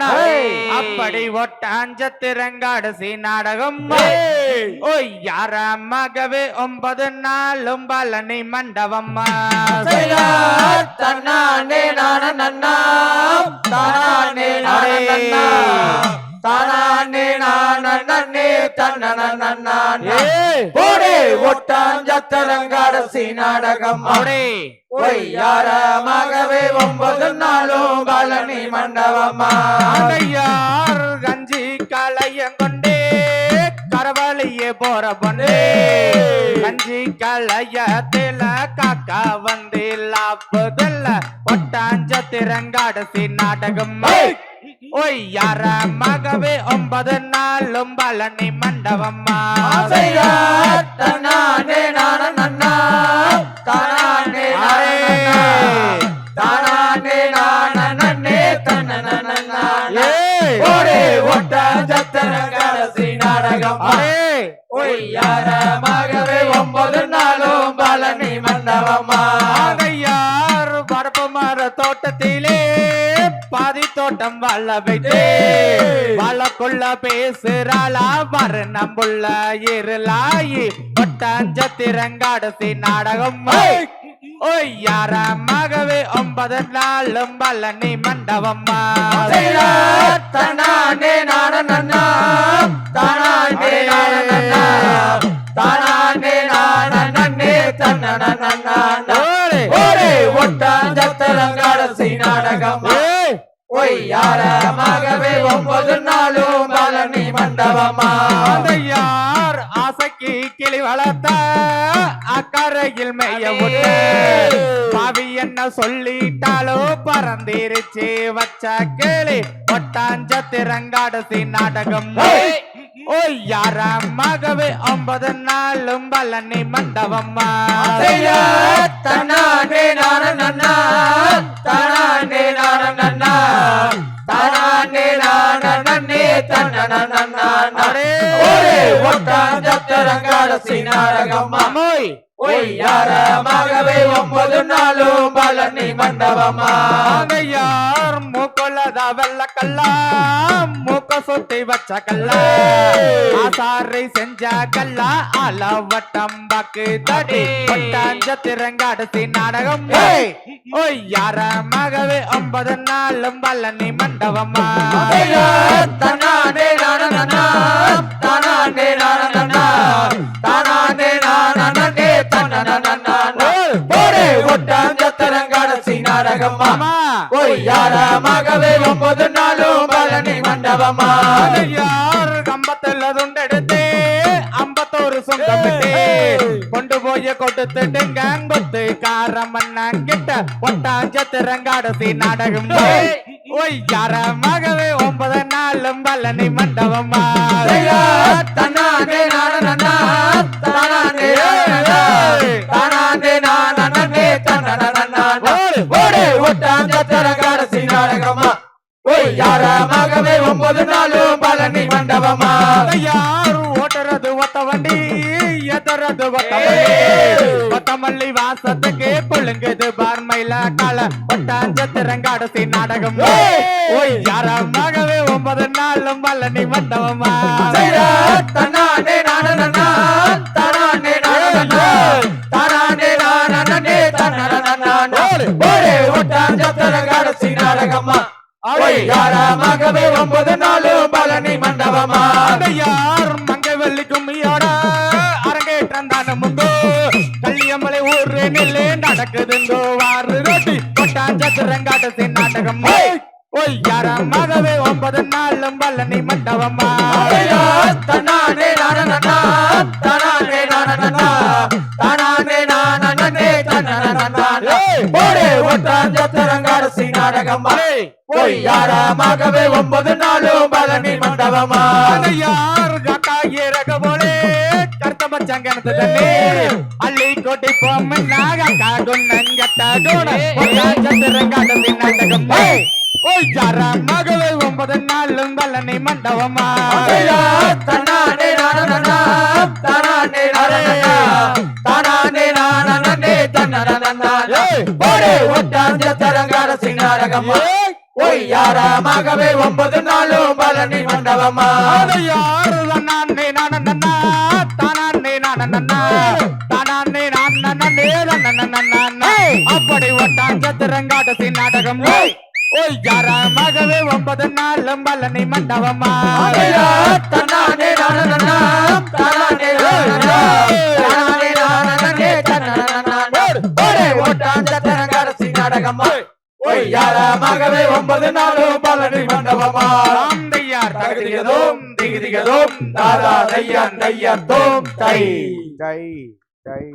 தானே. அப்படி ஒட்டாஞ்ச திறங்காடசி நாடகம். ஓய் யாரமாகவே ஒன்பது நாளும் பழனி மண்டபம்மா தன்னானே நான நன்னா தானானே நான தானானே. போடே ஒட்டாஞ்சத்தரங்காடசி நாடகம். அப்படியே ஒய்யாரமாகவே ஒன்பது நாளும் பழனி மண்டபமா. ஆகையார் கஞ்சி களையம் கொண்டே கரவழியே போற பொண்ணே. கஞ்சி களையத்தில காக்கா வந்து லாப்பதில்ல ஒட்டாஞ்ச திறங்காடசி நாடகம். ஓய் யார மகவே ஒன்பது நாளும் பழனி மண்டபம்மா. நான நன்னா நான நன்னா தானானே நன்னே நாடகம். ஒன்பது நாளும் பழனி மண்டபமா ஆகையார் பரப்பு மர தோட்டத்திலே பாதி தோட்டம் வாழ வைத்து வாழக்குள்ள பேசுறாளா மறு நம்புள்ள இருளாயி. ஒட்டாஞ்ச திறங்காடசி நாடகம். ஓய் யாரமாகவே ஒன்பது நாளும் பழனி மண்டபம்மா தன்னானே நான நன்னா. ஏய். ஒய்யாரமாகவே ஒன்பது நாளும் பழனி மண்டபமா? யார் ஆசைக்கு கிளி வளர்த்த அக்கறையில் மெய்ய பாவி என்ன சொல்லிட்டாலோ பறந்திருச்சு. வச்ச கிளி ஒட்டாஞ்ச திறங்காடசி நாடகம் யாரமாகவே ஒன்பது நாளும் பழனி மண்டபம்மா தன்னானே நான நன்னா தானானே தன்னன ஒய்யாரமாகவே ஒன்பது நாளும் பழனி மண்டபமா யார் மூக்கொள்ளதா வெள்ள கல்லா சுத்தி வச்ச கல்லா ஆசாரை செஞ்ச கல்லா அளவட்டம் பாக்கு தடி ஒட்டாஞ்ச திறங்காடசி நாடகம். ஓய் யார மகவே? ஒன்பது நாளும் பழனி மண்டபமா? நான நாடகம்மா ஆமா ஒய்யாரமாகவே ஒன்பது நாளும் பழனி மண்டபமா? யார் கம்பத்துல துண்டெடுத்து ஐம்பத்தோரு சொந்தம் விட்டு. கொண்டு போய் கொடுத்துட்டு கங்கொத்து காரமண்ணன் கிட்ட நாடகம் ஒன்பது நாளும் பழனி மண்டபமா? ஒன்பது நாளும் பழனி மண்டபமா? யார் ஓட்டுறது ஒத்த வண்டி எதறது ஒத்த கொத்தமல்லி வாசத்துக்கு கொள்ளுங்குது பார்மையில கால. ஒட்டாஞ்ச திறங்காடசி நாடகம். ஓய் யாரமாகவே ஒன்பது நாளும் பழனி மண்டபமா? தன்னானே நான தானானே நான தானானே நான ஓடே ஒட்டாஞ்சத்தரங்காடசி நாடகமா? ஒய்யாரமாகவே ஒன்பது நாளும் மண்டபமா யார் மங்கை வெள்ளி கும்மியோட அரங்கேற்றம் தான முங்கோ கள்ளியம்மலை ஊரு நெல்லு நடக்குதுங்கோ வாரு ரொட்டி கொட்டாஞ்ச திறங்காட்டசி நாடகம் ஓய் யாரமாகவே ஒன்பது நாளும் பழனி மண்டபமா? நன்னா தானானே நன்னா தானானே நான தன்னன நன்னா ஓடே ஒட்டாஞ்சத்தரங்காடசி நாடகமா ஒன்பது நாளும் பழனி மண்டபமா யார் காக்கா இறக போலே கருத்த பச்சம் கிணத்து தண்ணி அள்ளி கொட்டி நாடகம் ஓய் ஒன்பது நாளும் மண்டபமா? தன்னானே நன்னா தானானே நன்னா தானானே நன்னே நாடகம்மா ஒய்யாரமாகவே ஒன்பது நாளும் பழனி மண்டபமா? அது யாரு தன்னானே நானண்ணா, தானானே நானண்ணா, தானானே நானண்ணே, நன்னண்ணண்ணண்ணா. அப்படி ஒட்டான் சத்திரங்காட்டத்தின் நாடகம். ஓய் யாரமாகவே ஒன்பது நாளும் பழனி மண்டபமா? ஒய்யாரமாகவே ஒன்பது நாளும் பழனி மண்டபமா? ஆந்தையார் தகுதிகதோம் திகுதிகதோம் தாதா தையான் தையான் தோம் தை. ஜெய் ஜெய்